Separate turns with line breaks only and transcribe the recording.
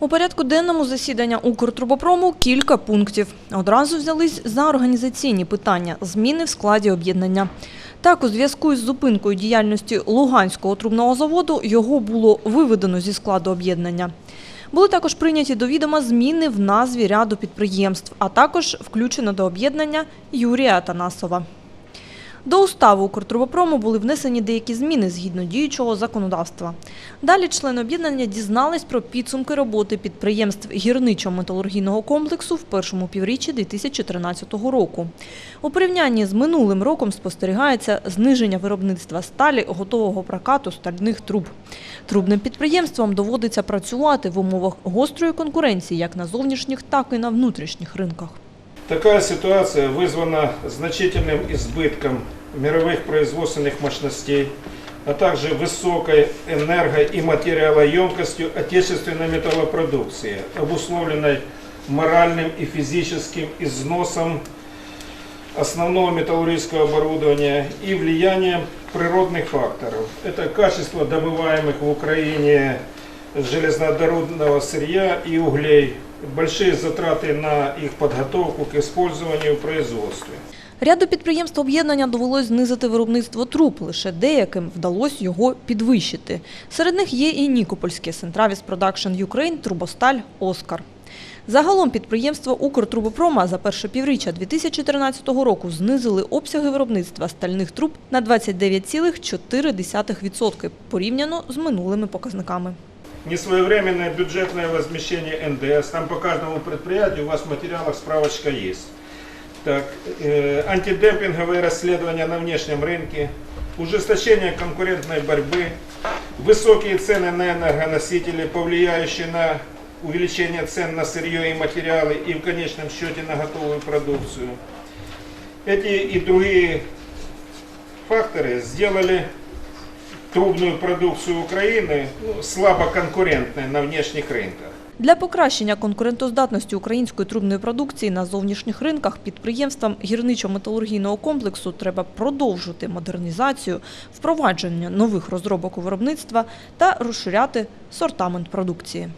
У порядку денному засідання Укртрубопрому кілька пунктів. Одразу взялись за організаційні питання зміни в складі об'єднання. Так, у зв'язку із зупинкою діяльності Луганського трубного заводу його було виведено зі складу об'єднання. Були також прийняті до відома зміни в назві ряду підприємств, а також включено до об'єднання Юрія Атанасова. До уставу Укртрубопрому були внесені деякі зміни згідно діючого законодавства. Далі члени об'єднання дізнались про підсумки роботи підприємств гірничо-металургійного комплексу в першому півріччі 2013 року. У порівнянні з минулим роком спостерігається зниження виробництва сталі готового прокату стальних труб. Трубним підприємствам доводиться працювати в умовах гострої конкуренції як на зовнішніх, так і на внутрішніх ринках.
Такая ситуация вызвана значительным избытком мировых производственных мощностей, а также высокой энерго- и материалоемкостью отечественной металлопродукции, обусловленной моральным и физическим износом основного металлургического оборудования и влиянием природных факторов. Это качество добываемых в Украине железнодородного сырья и углей, большие затраты на их подготовку к использованию в производстве.
Ряду підприємств об'єднання довелось знизити виробництво труб, лише деяким вдалося його підвищити. Серед них є і Нікопольське Centravis Production Ukraine, Трубосталь, Оскар. Загалом підприємства Укртрубопрома за перше півріччя 2013 року знизили обсяги виробництва стальних труб на 29,4% порівняно з минулими показниками.
Несвоевременное бюджетное возмещение НДС. Там по каждому предприятию у вас в материалах справочка есть. Так, э, антидемпинговые расследования на внешнем рынке, ужесточение конкурентной борьбы, высокие цены на энергоносители, повлияющие на увеличение цен на сырье и материалы и в конечном счете на готовую продукцию. Эти и другие факторы сделали трубную продукцию Украины ну, слабо конкурентной на внешних рынках.
Для покращення конкурентоздатності української трубної продукції на зовнішніх ринках підприємствам гірничо-металургійного комплексу треба продовжити модернізацію, впровадження нових розробок у виробництва та розширяти сортамент продукції.